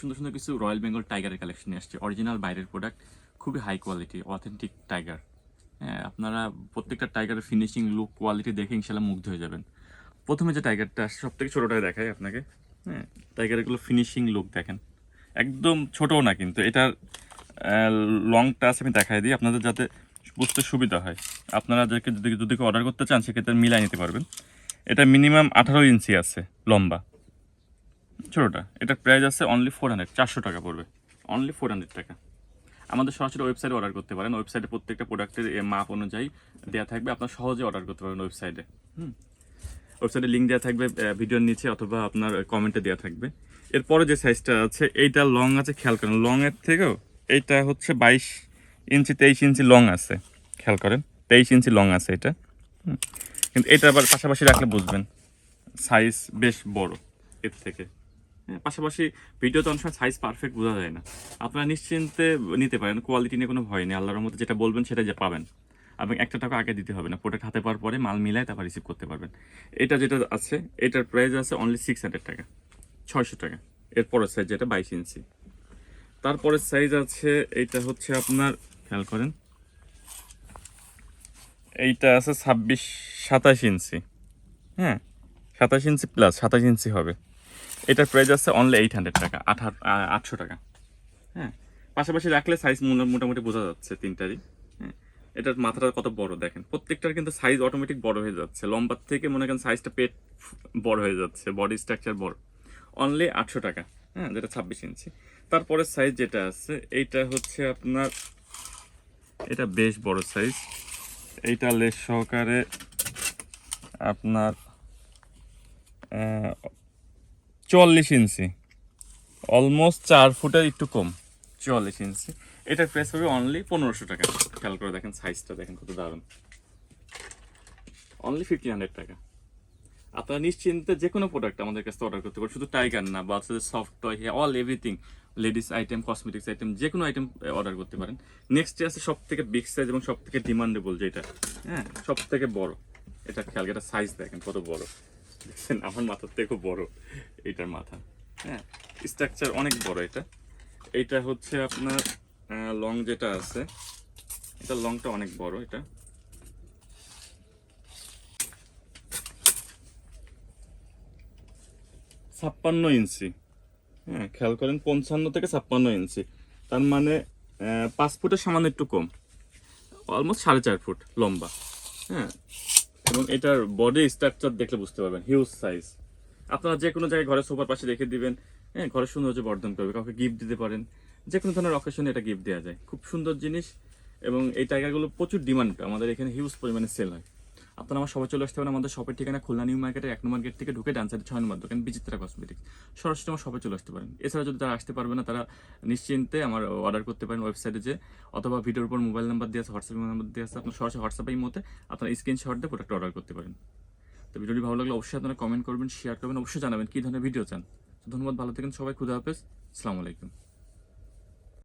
সুন্দর সুন্দর কিছু রয়্যাল বেঙ্গল টাইগারের কালেকশন আসছে। অরিজিনাল বাইরের প্রোডাক্ট খুবই হাই কোয়ালিটি অথেন্টিক টাইগার হ্যাঁ আপনারা প্রত্যেকটা টাইগারের ফিনিশিং লুক কোয়ালিটি দেখে ইনশাল্লাহ মুগ্ধ হয়ে যাবেন। প্রথমে যে টাইগারটা আসছে সব থেকে ছোটোটাই দেখায় আপনাকে। হ্যাঁ টাইগারগুলো ফিনিশিং লুক দেখেন। একদম ছোটও না কিন্তু, এটার লংটা আছে আমি দেখাই দিই, আপনাদের যাতে বুঝতে সুবিধা হয়। আপনারা যাকে যদি যদি অর্ডার করতে চান, সেক্ষেত্রে মিলাই নিতে পারবেন। এটা মিনিমাম আঠারো ইঞ্চি আছে, লম্বা। ছোটোটা। এটার প্রাইস আছে অনলি ফোর হান্ড্রেড চারশো টাকা পড়বে। অনলি ফোর হান্ড্রেড টাকা। আমাদের সরাসরি ওয়েবসাইটে অর্ডার করতে পারেন। ওয়েবসাইটে প্রত্যেকটা প্রোডাক্টের মাপ অনুযায়ী দেওয়া থাকবে। আপনার সহজে অর্ডার করতে পারেন ওয়েবসাইটে হুম। ওয়েবসাইটে লিঙ্ক দেওয়া থাকবে ভিডিওর নিচে অথবা আপনার কমেন্টে দেওয়া থাকবে। এরপরে যে সাইজটা আছে, এইটা লং আছে, খেয়াল করেন। লং এর থেকেও এইটা হচ্ছে বাইশ ইঞ্চি, তেইশ ইঞ্চি লং আছে। খেয়াল করেন। তেইশ ইঞ্চি লং আছে এটা। কিন্তু এটা আবার পাশাপাশি রাখলে বুঝবেন। সাইজ বেশ বড় এর থেকে। পাশাপাশি ভিডিওতে অনেক সময় সাইজ পারফেক্ট বোঝা যায় না। আপনারা নিশ্চিন্তে নিতে পারেন কোয়ালিটি নিয়ে কোনো ভয় নেই, আল্লাহর মধ্যে যেটা বলবেন সেটা যে পাবেন। এবং একটা টাকা আগে দিতে হবে না প্রোডাক্ট হাতে পাওয়ার পরে মাল মিলায় তারপর রিসিভ করতে পারবেন। এটা যেটা আছে, এটার প্রাইস আছে অনলি সিক্স হান্ড্রেড টাকা, ছয়শো টাকা। এরপরের সাইজ যেটা বাইশ ইঞ্চি। তারপরের সাইজ আছে এইটা হচ্ছে আপনার, খেয়াল করেন, এইটা আছে ছাব্বিশ, সাতাশ ইঞ্চি। হ্যাঁ সাতাশ ইঞ্চি প্লাস সাতাশ ইঞ্চি হবে। এটার প্রাইস আছে অনলি এইট হান্ড্রেড টাকা, আট আটশো টাকা। হ্যাঁ পাশাপাশি রাখলে সাইজ মোটামুটি বোঝা যাচ্ছে তিনটারই। হ্যাঁ এটার মাথাটা কত বড় দেখেন। প্রত্যেকটার কিন্তু সাইজ অটোমেটিক বড় হয়ে যাচ্ছে। লম্বার থেকে মনে করেন সাইজটা পেট বড় হয়ে যাচ্ছে বডি স্ট্রাকচার বড়। অনলি আটশো টাকা হ্যাঁ যেটা ছাব্বিশ ইঞ্চি তারপরে সাইজ যেটা আছে, এইটা হচ্ছে আপনার, এটা বেশ বড় সাইজ এইটা লেস সহকারে আপনার চুয়াল্লিশ ইঞ্চি। অলমোস্ট চার ফুটের একটু কম, চুয়াল্লিশ ইঞ্চি। এটার প্রাইস হবে অনলি পনেরোশো টাকা। খেয়াল করে দেখেন সাইজটা দেখেন কত দারুণ। অনলি ফিফটিন হান্ড্রেড টাকা। আপনারা নিশ্চিন্তে যে কোনো প্রোডাক্ট আমাদের কাছে অর্ডার করতে পারেন। শুধু টাইগার না বাচ্চাদের soft toy all everything ladies item cosmetics item যে কোনো আইটেম অর্ডার করতে পারেন। নেক্সট আছে সব থেকে বিগ সাইজ এবং সব থেকে ডিমান্ডেবল যেটা। হ্যাঁ সব থেকে বড়। এটা খেয়াল এটা সাইজ দেখেন কত বড়। দেখছেন আমার মাথার থেকে খুব বড় এইটার মাথা। হ্যাঁ স্ট্রাকচার অনেক বড় এটা। এইটা হচ্ছে আপনার লং যেটা আছে, এটা লংটা অনেক বড় এটা। ছাপ্পান্ন ইঞ্চি। হ্যাঁ খেয়াল করেন পঞ্চান্ন থেকে ছাপ্পান্ন ইঞ্চি। তার মানে পাঁচ ফুটের সামান্য একটু কম। অলমোস্ট সাড়ে চার ফুট লম্বা। হ্যাঁ এবং এটার বডি স্ট্রাকচার দেখলে বুঝতে পারবেন হিউজ সাইজ আপনারা যে কোনো জায়গায় ঘরের সোফার পাশে রেখে দিবেন হ্যাঁ ঘরের সৌন্দর্য বর্ধন করবে, কাউকে গিফট দিতে পারেন যে কোনো ধরনের অকেশনে এটা গিফট দেওয়া যায়। খুব সুন্দর জিনিস এবং এই টাইগারগুলো প্রচুর ডিমান্ড আমাদের এখানে হিউজ পরিমাণে সেল হয়। আপনারা আমার সবাই চলে আসতে পারেন আমাদের শপের ঠিকানা খুলনা নিউ মার্কেটের এক নম্বর গেট থেকে ঢুকে ডান সাইডে ছয় নম্বর দোকান, বিচিত্রা কসমেটিক্স সরাসরি আমার সবাই চলে আসতে পারেন। এছাড়া যদি তারা আসতে পারবে না, তারা নিশ্চিন্তে আমার অর্ডার করতে পারেন ওয়েবসাইটে যে, অথবা ভিডিওর উপর মোবাইল নাম্বার দিয়ে আছে হোয়াটসঅ্যাপ নাম্বার দিয়ে আছে, আপনার সরাসরি হোয়াটসঅ্যাপের মধ্যে আপনার স্ক্রিনশট দিয়ে প্রোডাক্ট অর্ডার করতে পারেন। তো ভিডিওটি ভালো লাগলে অবশ্যই আপনারা কমেন্ট করবেন শেয়ার করবেন, অবশ্যই জানাবেন কী ধরনের ভিডিও চান। ধন্যবাদ, ভালো থাকেন সবাই, খুদা হাফেজ, আসসালামু আলাইকুম।